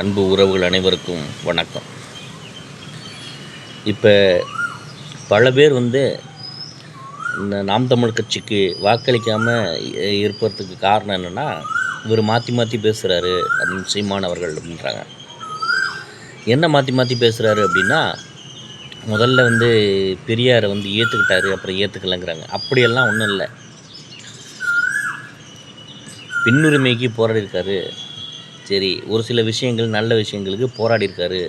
அன்பு உறவுகள் அனைவருக்கும் வணக்கம். இப்போ பல பேர் வந்து இந்த நாம் தமிழ் கட்சிக்கு வாக்களிக்காமல் இருப்பதுக்கு காரணம் என்னென்னா இவர் மாற்றி மாற்றி பேசுகிறாரு அப்படின்னு சீமான் அவர்கள் அப்படின்றாங்க. என்ன மாற்றி மாற்றி பேசுகிறாரு அப்படின்னா முதல்ல வந்து பெரியாரை வந்து ஏற்றுக்கிட்டாரு அப்புறம் ஏற்றுக்கலைங்கிறாங்க அப்படியெல்லாம் ஒன்றும் இல்லை. பின்னுரிமைக்கு போராடியிருக்காரு சரி ஒரு சில விஷயங்கள் நல்ல விஷயங்களுக்கு போராடியிருக்காரு.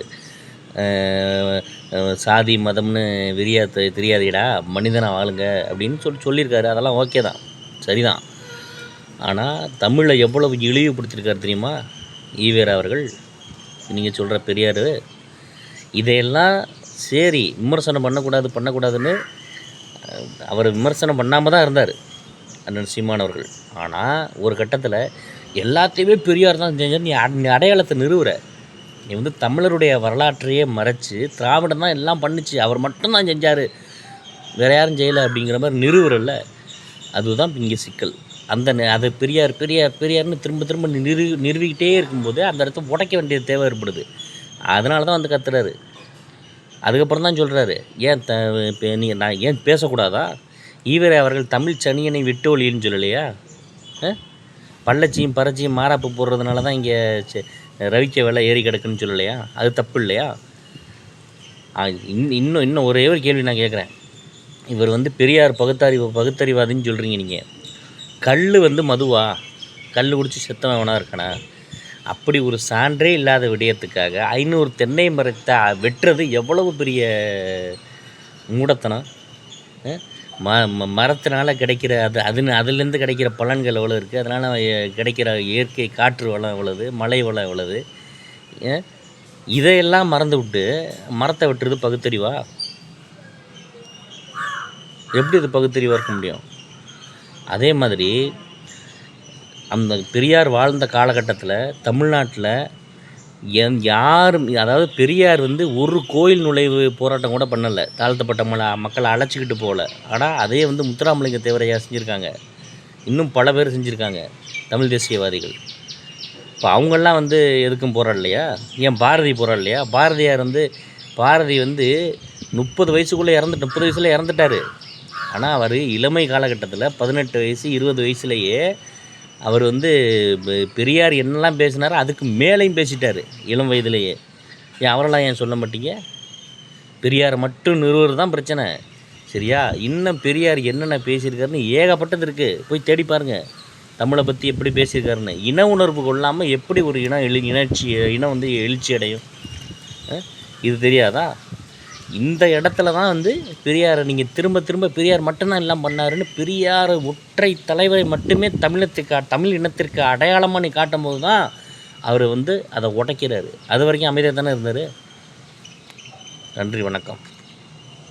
சாதி மதம்னு விரியா தெ- மனிதனாக வாழுங்க அப்படின்னு சொல்லி சொல்லியிருக்காரு. அதெல்லாம் ஓகே தான். சரிதான். ஆனால் தமிழை எவ்வளவு இழிவுபடுத்தியிருக்காரு தெரியுமா? ஈவேரா அவர்கள் நீங்கள் சொல்கிற பெரியார். இதையெல்லாம் சரி விமர்சனம் பண்ணக்கூடாது பண்ணக்கூடாதுன்னு அவர் விமர்சனம் பண்ணாமல் தான் இருந்தார் அண்ணன் சீமான் அவர்கள். ஆனால் ஒரு கட்டத்தில் எல்லாத்தையுமே பெரியார் தான் செஞ்சார் நீ நீ அடையாளத்தை நிறுவுற. நீ வந்து தமிழருடைய வரலாற்றையே மறைச்சு திராவிடம் தான் எல்லாம் பண்ணுச்சு அவர் மட்டும்தான் செஞ்சார். வேற யாரும் செய்யலை அப்படிங்கிற மாதிரி நிறுவுறல்ல. அதுதான் இங்கே சிக்கல். அந்த அது பெரியார் பெரியார் பெரியார்னு திரும்ப திரும்ப நிறு நிறுவிக்கிட்டே இருக்கும்போது அந்த இடத்த உடைக்க வேண்டிய தேவை ஏற்படுது. அதனால தான் வந்து கத்துறாரு. அதுக்கப்புறம் தான் சொல்கிறாரு ஏன் த இப்போ நீங்கள் நான் ஏன் பேசக்கூடாதா? ஈவரே அவர்கள் தமிழ் சனியனை விட்டு ஒளின்னு சொல்லலையா? ஆ? பள்ளச்சியும் பறச்சியும் மாறாப்பு போடுறதுனால தான் இங்கே ரவிக்க விலை ஏறி கிடக்குன்னு சொல்லலையா? அது தப்பு இல்லையா? இன்னும் இன் இன்னும் இன்னும் ஒரே ஒரு கேள்வி நான் கேட்குறேன். இவர் வந்து பெரியார் பகுத்தறிவு பகுத்தறிவாதின்னு சொல்கிறீங்க நீங்கள் கல் வந்து மதுவா? கல் குடித்து செத்தவன் வேணா இருக்கானா? அப்படி ஒரு சான்றே இல்லாத விடயத்துக்காக ஐநூறு தென்னை மரத்தை வெட்டுறது எவ்வளவு பெரிய மூடத்தனம்? ம ம- கிடைக்கிற அது அது அதுலேருந்து கிடைக்கிற பலன்கள் எவ்வளோ இருக்குது அதனால் கிடைக்கிற இயற்கை காற்று வளம் எவ்வளவு? மழை வளம் எவ்வளவு? இதையெல்லாம் மறந்து விட்டு மரத்தை வெட்டுறது பகுத்தறிவா? எப்படி இது பகுத்தறிவாக இருக்க முடியும்? அதே மாதிரி அந்த பெரியார் வாழ்ந்த காலகட்டத்தில் தமிழ்நாட்டில் என் யாரும் அதாவது பெரியார் வந்து ஒரு கோயில் நுழைவு போராட்டம் கூட பண்ணலை. தாழ்த்தப்பட்ட மல மக்களை அழைச்சிக்கிட்டு போகல. ஆனால் அதே வந்து முத்துராமலிங்க தேவரையா செஞ்சுருக்காங்க. இன்னும் பல பேர் செஞ்சுருக்காங்க தமிழ் தேசியவாதிகள். இப்போ அவங்கெல்லாம் வந்து எதுக்கும் போராடலையா ஏன் பாரதி போராடலையா பாரதியார் வந்து பாரதி வந்து முப்பது வயசுக்குள்ளே இறந்து முப்பது வயசில் இறந்துட்டார். ஆனால் அவர் இளமை காலகட்டத்தில் பதினெட்டு வயசு இருபது வயசுலேயே அவர் வந்து பெ- பெரியார் என்னெல்லாம் பேசினாரோ அதுக்கு மேலேயும் பேசிட்டார் இளம் வயதிலேயே. ஏன் அவரெல்லாம் ஏன் சொல்ல மாட்டீங்க? பெரியார் மட்டும் நிறுவர் தான் பிரச்சனை. சரியா? இன்னும் பெரியார் என்னென்ன பேசியிருக்காருன்னு ஏகப்பட்டது இருக்குது போய் தேடி பாருங்கள் தமிழை பற்றி எப்படி பேசியிருக்காருன்னு. இன உணர்வு கொள்ளாமல் எப்படி ஒரு இனம் எழு இனச்சி இனம் வந்து எழுச்சி அடையும் இது தெரியாதா? இந்த இடத்துல தான் வந்து பெரியாரை நீங்கள் திரும்ப திரும்ப பெரியார் மட்டும்தான் எல்லாம் பண்ணாருன்னு பெரியார் ஒற்றை தலைவரை மட்டுமே தமிழத்துக்கு தமிழ் இனத்திற்கு அடையாளமாக நீ காட்டும் போது தான் அவர் வந்து அதை உடைக்கிறாரு. அது வரைக்கும் அமைதியாக தானே இருந்தார்? நன்றி வணக்கம்.